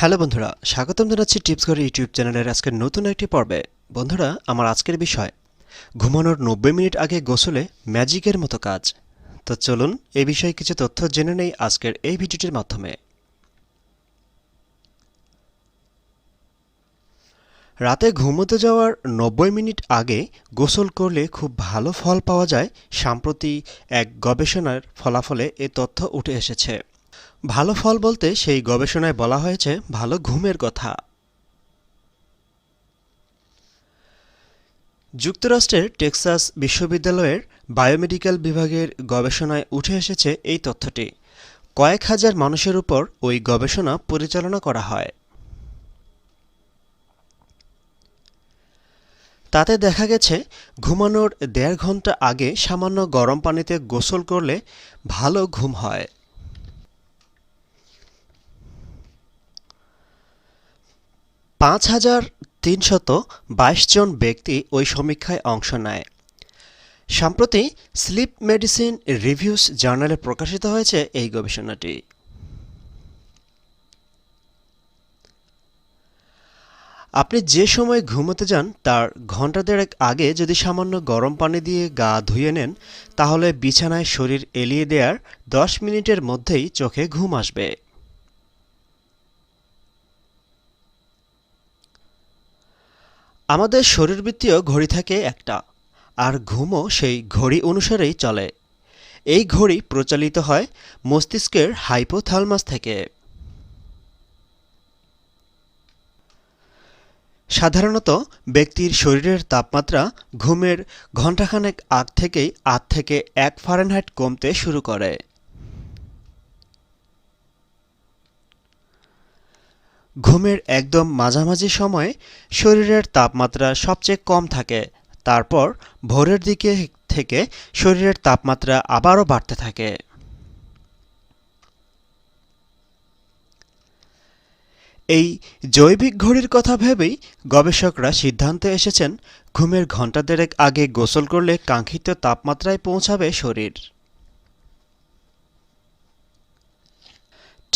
Hello বন্ধুরা, স্বাগতম জানাচ্ছি টিপস করে ইউটিউব চ্যানেলের আজকের নতুন একটি পর্বে। বন্ধুরা, আমার আজকের বিষয়, ঘুমানোর নব্বই মিনিট আগে গোসলে ম্যাজিকের মতো কাজ। তো চলুন এ বিষয়ে কিছু তথ্য জেনে নেই আজকের এই ভিডিওটির মাধ্যমে। রাতে ঘুমোতে যাওয়ার নব্বই মিনিট আগে গোসল করলে খুব ভালো ফল পাওয়া যায়, সাম্প্রতি এক গবেষণার ফলাফলে এ তথ্য উঠে এসেছে। ভালো ফল বলতে সেই গবেষণায় বলা হয়েছে ভালো ঘুমের কথা। যুক্তরাষ্ট্রের টেক্সাস বিশ্ববিদ্যালয়ের বায়োমেডিক্যাল বিভাগের গবেষণায় উঠে এসেছে এই তথ্যটি। কয়েক হাজার মানুষের উপর ওই গবেষণা পরিচালনা করা হয়। তাতে দেখা গেছে, ঘুমানোর দেড় ঘণ্টা আগে সামান্য গরম পানিতে গোসল করলে ভালো ঘুম হয়। পাঁচ হাজার তিনশত বাইশ জন ব্যক্তি ওই সমীক্ষায় অংশ নেয়। সম্প্রতি স্লিপ মেডিসিন রিভিউস জার্নালে প্রকাশিত হয়েছে এই গবেষণাটি। আপনি যে সময় ঘুমোতে যান, তার ঘণ্টা দেড়েক আগে যদি সামান্য গরম পানি দিয়ে গা ধুয়ে নেন, তাহলে বিছানায় শরীর এলিয়ে দেওয়ার দশ মিনিটের মধ্যেই চোখে ঘুম আসবে। আমাদের শরীরবৃত্তীয় ঘড়ি থাকে একটা, আর ঘুমও সেই ঘড়ি অনুসারেই চলে। এই ঘড়ি প্রচালিত হয় মস্তিষ্কের হাইপোথালমাস থেকে। সাধারণত ব্যক্তির শরীরের তাপমাত্রা ঘুমের ঘণ্টাখানেক আগ থেকেই আধ থেকে এক ফারেনহাইট কমতে শুরু করে। ঘুমের একদম মাঝামাঝি সময়ে শরীরের তাপমাত্রা সবচেয়ে কম থাকে। তারপর ভোরের দিকে থেকে শরীরের তাপমাত্রা আবারও বাড়তে থাকে। এই জৈবিক ঘড়ির কথা ভেবেই গবেষকরা সিদ্ধান্তে এসেছেন, ঘুমের ঘণ্টা দেড়েক আগে গোসল করলে কাঙ্ক্ষিত তাপমাত্রায় পৌঁছাবে শরীর।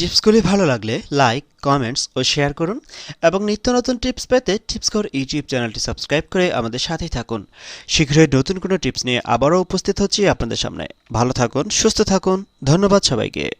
টিপসগুলি ভালো লাগলে লাইক, কমেন্টস ও শেয়ার করুন এবং নিত্য নতুন টিপস পেতে টিপস কর ইউটিউব চ্যানেলটি সাবস্ক্রাইব করে আমাদের সাথেই থাকুন। শীঘ্রই নতুন কোনো টিপস নিয়ে আবারও উপস্থিত হচ্ছি আপনাদের সামনে। ভালো থাকুন, সুস্থ থাকুন, ধন্যবাদ সবাইকে।